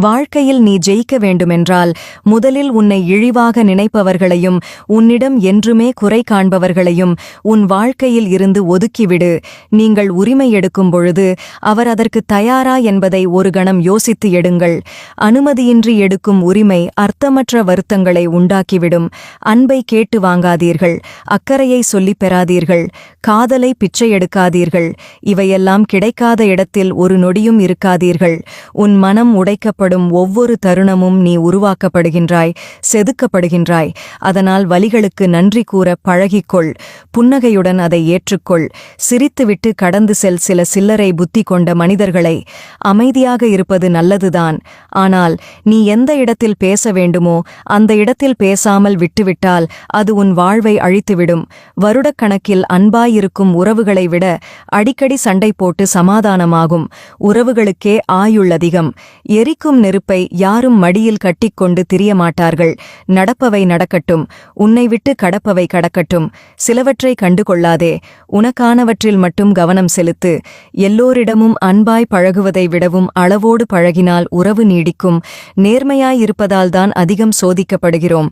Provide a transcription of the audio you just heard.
வாழ்க்கையில் நீ ஜெயிக்க வேண்டுமென்றால் முதலில் உன்னை இழிவாக நினைப்பவர்களையும் உன்னிடம் என்றுமே குறை காண்பவர்களையும் உன் வாழ்க்கையில் இருந்து ஒதுக்கிவிடு. நீங்கள் உரிமை எடுக்கும் பொழுது அவர் அதற்கு தயாரா என்பதை ஒரு கணம் யோசித்து எடுங்கள். அனுமதியின்றி எடுக்கும் உரிமை அர்த்தமற்ற வருத்தங்களை உண்டாக்கிவிடும். அன்பை கேட்டு வாங்காதீர்கள். அக்கறையை சொல்லிப் பெறாதீர்கள். காதலை பிச்சை எடுக்காதீர்கள். இவையெல்லாம் கிடைக்காத இடத்தில் ஒரு நொடியும் இருக்காதீர்கள். உன் மனம் உடைக்கப்படும் ஒவ்வொரு தருணமும் நீ உருவாக்கப்படுகின்றாய் செதுக்கப்படுகின்றாய். அதனால் வலிகளுக்கு நன்றி கூற பழகிக்கொள். புன்னகையுடன் அதை ஏற்றுக்கொள். சிரித்துவிட்டு கடந்து செல் சில சில்லறை புத்தி கொண்ட மனிதர்களை. அமைதியாக இருப்பது நல்லதுதான். ஆனால் நீ எந்த இடத்தில் பேச வேண்டுமோ அந்த இடத்தில் பேசாமல் விட்டுவிட்டால் அது உன் வாழ்வை அழித்துவிடும். வருடக்கணக்கில் அன்பாயிருக்கும் உறவுகளை விட அடிக்கடி சண்டை போட்டு சமாதானமாகும். உறவுகளுக்கே ஆயுள் அதிகம். எரிக்கும் நெருப்பை யாரும் மடியில் கட்டிக்கொண்டு திரிய மாட்டார்கள் நடப்பவை நடக்கட்டும் உன்னை விட்டு கடப்பவை கடக்கட்டும். சிலவற்றை கண்டுகொள்ளாதே உனக்கானவற்றில் மட்டும் கவனம் செலுத்து. எல்லோரிடமும் அன்பாய் பழகுவதை விடவும் அளவோடு பழகினால் உறவு நீடிக்கும். நேர்மையாயிருப்பதால்தான் அதிகம் சோதிக்கப்படுகிறோம்.